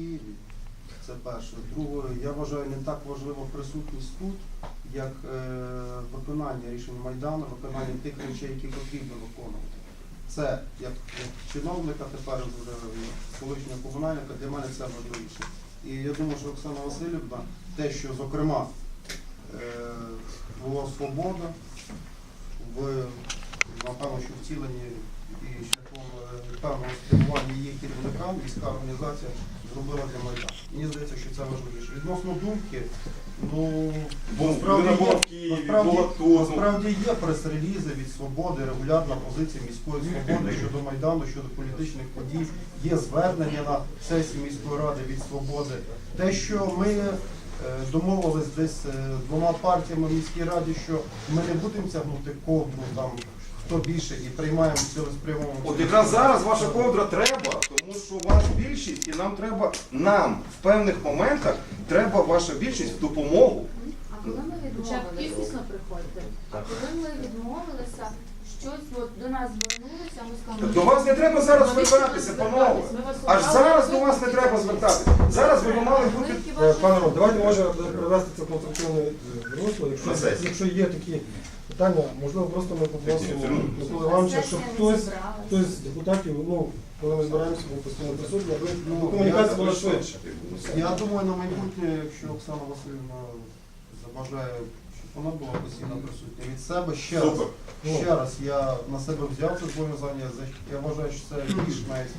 Києві. Це перше. Друге, я вважаю, не так важлива присутність тут, як е, виконання рішень Майдану, виконання тих речей, які потрібно виконувати. Це як, як чиновника, тепер вже колишнього комунальника, для мене це важливіше. І я думаю, що Оксана Васильівна, те, що зокрема е, була свобода в напевно, що втіленні і шляхом е, певного спрямування її керівникам, міська організація зробила для Майдану. Мені здається, що це важливіше. Відносно думки, ну Бо насправді була є- в Києві, насправді- була тут. Насправді є прес-релізи від свободи, регулярна позиція міської свободи щодо Майдану, щодо політичних подій. Є звернення на сесії міської ради від свободи. Те, що ми е, домовились десь е, двома партіями в міській раді, що ми не будемо тягнути ковдру там хто більше і приймаємо цілеспрямовано. От якраз зараз ваша ковдра треба, що у вас більшість, і нам треба, нам в певних моментах треба ваша більшість в допомогу. А коли ми відмовилися, приходьте. а коли ми відмовилися, щось от до нас звернулися, ми сказали, До вас не треба зараз звертатися, панове. Аж зараз до вас не треба звертатися. Зараз ви б мали бути. Е, Пане Ром, давайте може привести це в конструктивне русло. Якщо, якщо є такі питання, можливо, просто ми попросимо Миколи Івановича, щоб хтось, хтось з депутатів, ну, коли ми збираємося, він постійно присутній, аби Ну, комунікація була швидше. Я думаю, на майбутнє, якщо Оксана Васильівна забажає, щоб вона була постійно присутня від себе ще раз. Супер. Ще раз я на себе взяв це зобов'язання. За- Я вважаю, що це більш навіть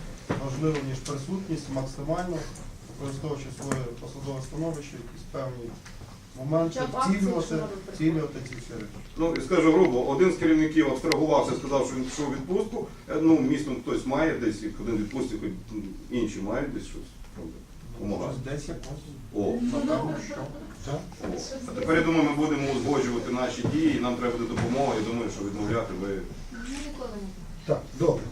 важливо, ніж присутність, максимально використовуючи своє посадове становище, якісь певні моменти, втілювати, втілювати ці всі речі. Ну, і скажу грубо, один з керівників абстрагувався, сказав, що він пішов у відпустку. Е, Ну, містом хтось має десь, як один відпустці, хоч інші мають десь щось. правда, Помагати. Щось Десь якось. О, Напевно, що. О. А тепер я думаю, ми будемо узгоджувати наші дії, і нам треба буде допомога. Я думаю, що відмовляти ви ми ніколи не Так, добре.